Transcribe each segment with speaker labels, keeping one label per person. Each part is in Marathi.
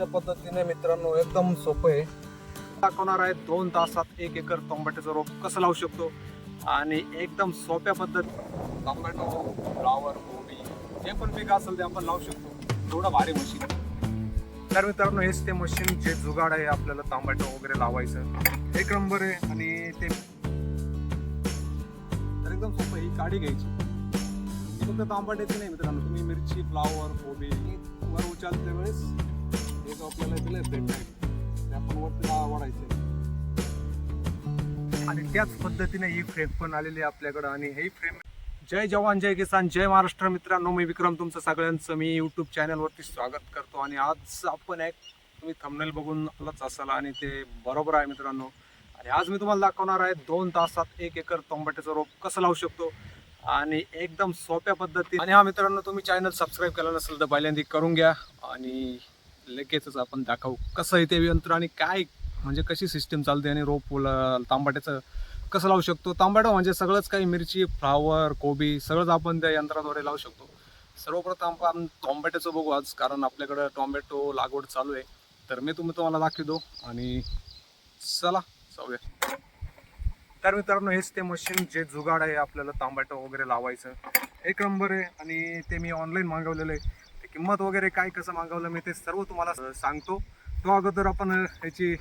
Speaker 1: अशा पद्धतीने मित्रांनो एकदम सोपं आहे. दाखवणार आहे दोन तासात एक एकर टोमॅटोचं रोप कसं लावू शकतो? आणि एकदम सोप्या पद्धत टोमॅटो फ्लावर कोबी जे पण पीक असेल ते आपण लावू शकतो. एवढं भारी मशीन तर मित्रांनो हेच ते मशीन जे जुगाड आहे आपल्याला टोमॅटो वगैरे लावायचं. एक नंबर आहे आणि ते तर एकदम सोपं आहे. ही काढी घ्यायची. फक्त फक्त टोमॅटोची नाही मित्रांनो तुम्ही मिरची फ्लावर कोबी वर उचलते वेळेस हे जो आपल्याला दिलं भेट ते आपण वरती वाढायचे. आणि त्याच पद्धतीने ही फ्रेम पण आलेली आहे आपल्याकडं आणि हे फ्रेम जय जवान जय किसान जय महाराष्ट्र मित्रांनो मी विक्रम तुमचं सगळ्यांचं मी यूट्यूब चॅनलवरती स्वागत करतो आणि आज आपण एक तुम्ही थंबनेल बघून आलाच असाल आणि ते बरोबर आहे मित्रांनो. आणि आज मी तुम्हाला दाखवणार आहे दोन तासात एक एकर टोमॅटोचं रोप कसं लावू शकतो आणि एकदम सोप्या पद्धतीने आणि हा मित्रांनो तुम्ही चॅनल सबस्क्राईब केलं नसेल तर पहिल्यांदा करून घ्या आणि लगेचच आपण दाखवू कसं आहे ते यंत्र आणि काय म्हणजे कशी सिस्टीम चालते आणि रोप तांबाट्याचं कसं लावू शकतो? तांबाटो म्हणजे सगळंच काही मिरची फ्लावर कोबी सगळंच आपण त्या यंत्राद्वारे लावू शकतो. सर्वप्रथम आपण टोमॅटोचं बघू आज कारण आपल्याकडं टोमॅटो लागवड चालू आहे. तर मी तुम्ही तुम्हाला दाखवतो आणि चला जाऊया. तर मित्रांनो हेच ते मशीन जे जुगाड आहे आपल्याला तांबाटो वगैरे लावायचं. एक नंबर आहे आणि ते मी ऑनलाईन मागवलेलं आहे. किंमत वगैरे काय कसं मागवलं मी ते सर्व तुम्हाला सांगतो. तो अगोदर आपण ह्याची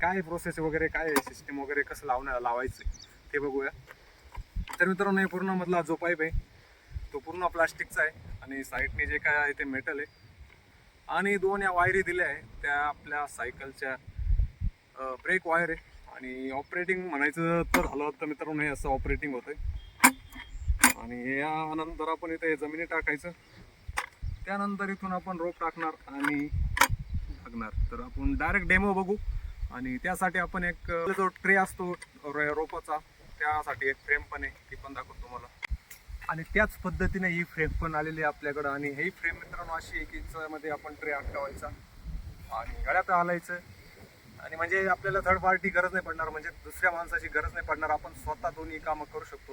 Speaker 1: काय प्रोसेस वगैरे काय सिस्टीम वगैरे कसं लावण्या लावायचं ते बघूया. तर मित्रांनो हे पूर्ण मधला जो पाईप आहे तो पूर्ण प्लास्टिकचा आहे आणि साईडने जे काय आहे ते मेटल आहे. आणि दोन या वायरी दिल्या आहे त्या आपल्या सायकलच्या ब्रेक वायर आहे. आणि ऑपरेटिंग म्हणायचं तर झालं तर मित्रांनो हे असं ऑपरेटिंग होतंय. आणि यानंतर आपण इथे जमिनी टाकायचं. त्यानंतर इथून आपण रोप टाकणार आणि टाकणार तर आपण डायरेक्ट डेमो बघू. आणि त्यासाठी आपण एक जो ट्रे असतो रोपाचा त्यासाठी एक फ्रेम पण आहे. ती पण दाखवतो तुम्हाला. आणि त्याच पद्धतीने ही फ्रेम पण आलेली आहे आपल्याकडं. आणि ही फ्रेम मित्रांनो अशी आहे की मध्ये आपण ट्रे अटकावायचा. आणि गळ्यात आलायचं आणि म्हणजे आपल्याला थर्ड पार्टी गरज नाही पडणार. म्हणजे दुसऱ्या माणसाची गरज नाही पडणार. आपण स्वतः दोन्ही कामं करू शकतो.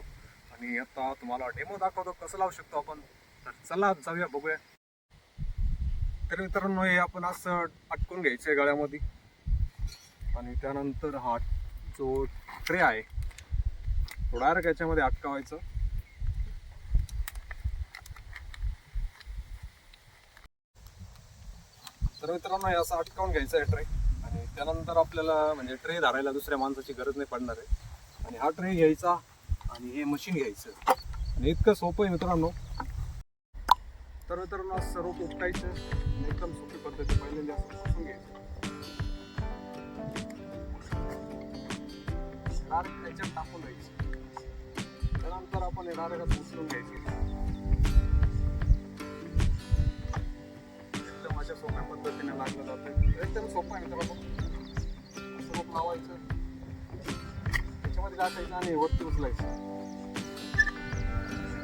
Speaker 1: आणि आता तुम्हाला डेमो दाखवतो. कसं लावू शकतो आपण? तर चला जाऊया बघूया. तर मित्रांनो हे आपण असं अटकून घ्यायचं आहे गळ्यामध्ये. आणि त्यानंतर हा जो ट्रे आहे तो डायरेक्ट याच्यामध्ये अटकावायचं. तर मित्रांनो हे असं अटकावून घ्यायचं आहे ट्रे आणि त्यानंतर आपल्याला म्हणजे ट्रे धरायला दुसऱ्या माणसाची गरज नाही पडणार आहे. आणि हा ट्रे घ्यायचा आणि हे मशीन घ्यायचं. आणि इतकं सोपं आहे मित्रांनो. तर मित्रांनो सर्व उपटायचं एकदम सोपी पद्धती पहिल्यांदा असं पुसून घ्यायचं. डायरेक्ट त्याच्यात टाकून द्यायचं. त्यानंतर आपण हे डायरेक्ट उचलून घ्यायचे. एकदम अशा सोप्या पद्धतीने लागलं जातं. एकदम सोपं आहे मित्रांनो. असं रोप लावायचं. त्याच्यामध्ये टाकायचं आणि वरती उचलायचं.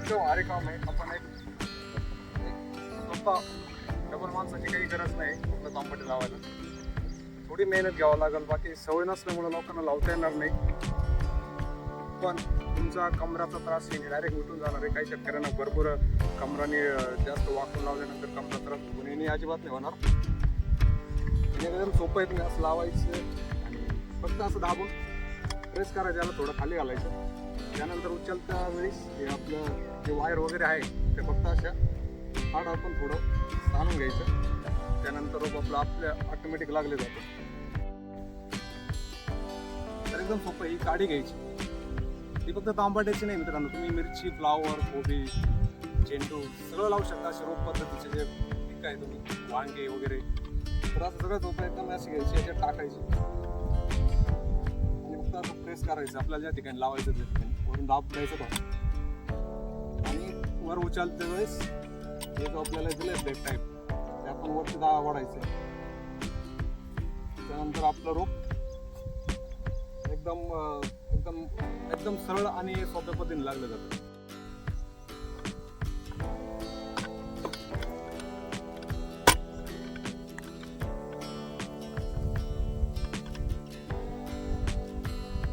Speaker 1: एकदम भारी काम आहे. आपण एक एक डबल माणसाची काही गरज नाही पूर्ण तांबटे लावायला. थोडी मेहनत घ्यावं लागेल बाकी सवय नसल्यामुळे लोकांना लावता येणार नाही. पण तुमचा कमराचा त्रास येणे डायरेक्ट उठून जाणार आहे. काही शेतकऱ्यांना भरपूर कमराने जास्त वाकून लावल्यानंतर कमरा त्रास होतो अजिबात नाही होणार. एकदम सोपं आहे तुम्ही असं लावायचं. आणि फक्त असं दाबून प्रेस करायचं याला थोडं खाली घालायचं. त्यानंतर उचलता वेळेस हे आपलं जे वायर वगैरे आहे ते फक्त अशा हाड आपण थोडं ताणून घ्यायचं. त्यानंतर रोप आपलं आपल्या ऑटोमॅटिक लागले जातं. तर एकदम सोपं ही काडी घ्यायची. ती फक्त तांबाट्याची नाही मित्रांनो तुम्ही मिरची फ्लावर कोबी झेंडू सगळं लावू शकता असे रोप पद्धतीचे जे पीक आहे तुम्ही वांगे वगैरे. तर असं सगळं झोप एकदम अशी घ्यायची याच्यात टाकायची. आणि फक्त असं प्रेस करायचं आपल्याला ज्या ठिकाणी लावायचं त्या ठिकाणी. वरून दाब द्यायचं आणि वर उचलते वेळेस हे जो आपल्याला दिलं ब्रेक टाईप ते आपण वरती दहा वाढायचं. त्यानंतर आपलं रोप एकदम एकदम एकदम सरळ आणि सोप्या पद्धतीने लागलं जातं.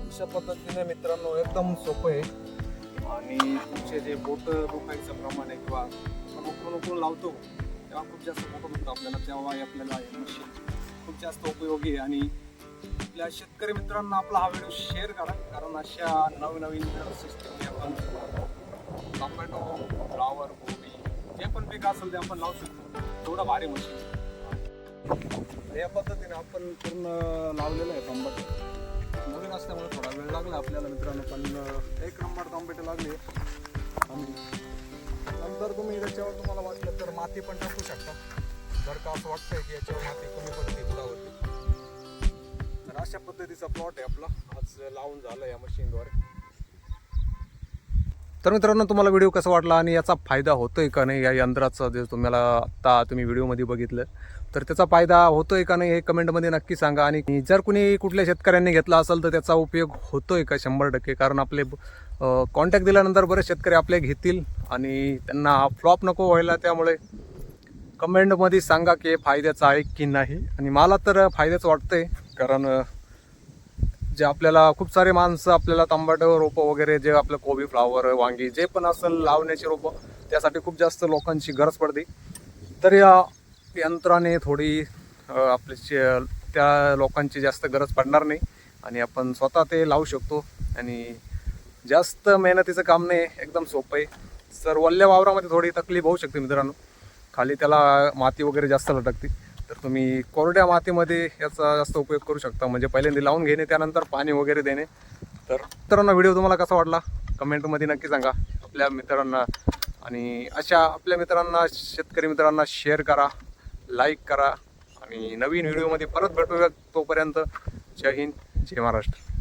Speaker 1: अशा पद्धतीने मित्रांनो एकदम सोपं आहे. आणि तुमचे जे बोट रोखायचं प्रमाण आहे किंवा आपण उकळून उकळून लावतो? तेव्हा खूप जास्त मोठं होतं आपल्याला. तेव्हा आपल्याला हे मशीन खूप जास्त उपयोगी आणि आपल्या शेतकरी मित्रांना आपला हा व्हिडिओ शेअर करा. कारण अशा नवनवीन सिस्टम आपण टोमॅटो फ्लावर गोबी जे पण पीक असेल ते आपण लावू शकतो. तेवढं भारी मशीन या पद्धतीने आपण पूर्ण लावलेलं आहे टोमॅटो. नवीन असल्यामुळे थोडा वेळ लागला आपल्याला मित्रांनो पण एक नंबर टोमॅटो लागले. आणि नंतर तुम्ही त्याच्यावर तुम्हाला वाटलं तर माती पण टाकू शकता. जर का असं वाटतंय की याच्यावर माती कमी पडते फुलावरती तर अशा पद्धतीचा प्लॉट आहे आपला. आज लावून झालं या मशीनद्वारे तर मित्रांनो तुम्हाला व्हिडिओ कसा वाटला आणि याचा फायदा होतो आहे का नाही या यंत्राचा जे तुम्हाला आत्ता तुम्ही व्हिडिओमध्ये बघितलं तर त्याचा फायदा होतो आहे का नाही हे कमेंटमध्ये नक्की सांगा. आणि जर कुणी कुठल्या शेतकऱ्यांनी घेतला असेल तर त्याचा उपयोग होतो आहे का शंभर टक्के? कारण आपले कॉन्टॅक्ट दिल्यानंतर बरेच शेतकरी आपले घेतील आणि त्यांना फ्लॉप नको व्हायला त्यामुळे कमेंटमध्ये सांगा की हे फायद्याचं आहे की नाही. आणि मला तर फायद्याचं आहे कारण जे आपल्याला खूप सारे माणसं आपल्याला तांबाटं रोपं वगैरे जे आपलं कोबी फ्लावर वांगी जे पण असेल लावण्याची रोपं त्यासाठी खूप जास्त लोकांची गरज पडते. तर या यंत्राने थोडी अं, आपली त्या लोकांची जास्त गरज पडणार नाही आणि आपण स्वतः ते लावू शकतो. आणि जास्त मेहनतीचं काम नाही एकदम सोपं आहे. सर वल्ल्या वावरामध्ये थोडी तकलीफ होऊ शकते मित्रांनो. खाली त्याला माती वगैरे जास्त लटकते. तर तुम्ही कोरड्या मातीमध्ये याचा जास्त उपयोग करू शकता. म्हणजे पहिल्यांदा लावून घेणे त्यानंतर पाणी वगैरे देणे. तर मित्रांनो व्हिडिओ तुम्हाला कसा वाटला? कमेंटमध्ये नक्की सांगा. आपल्या मित्रांना आणि अशा आपल्या मित्रांना शेतकरी मित्रांना शेअर करा लाईक करा. आणि नवीन व्हिडिओमध्ये परत भेटूया तोपर्यंत. जय हिंद जय महाराष्ट्र.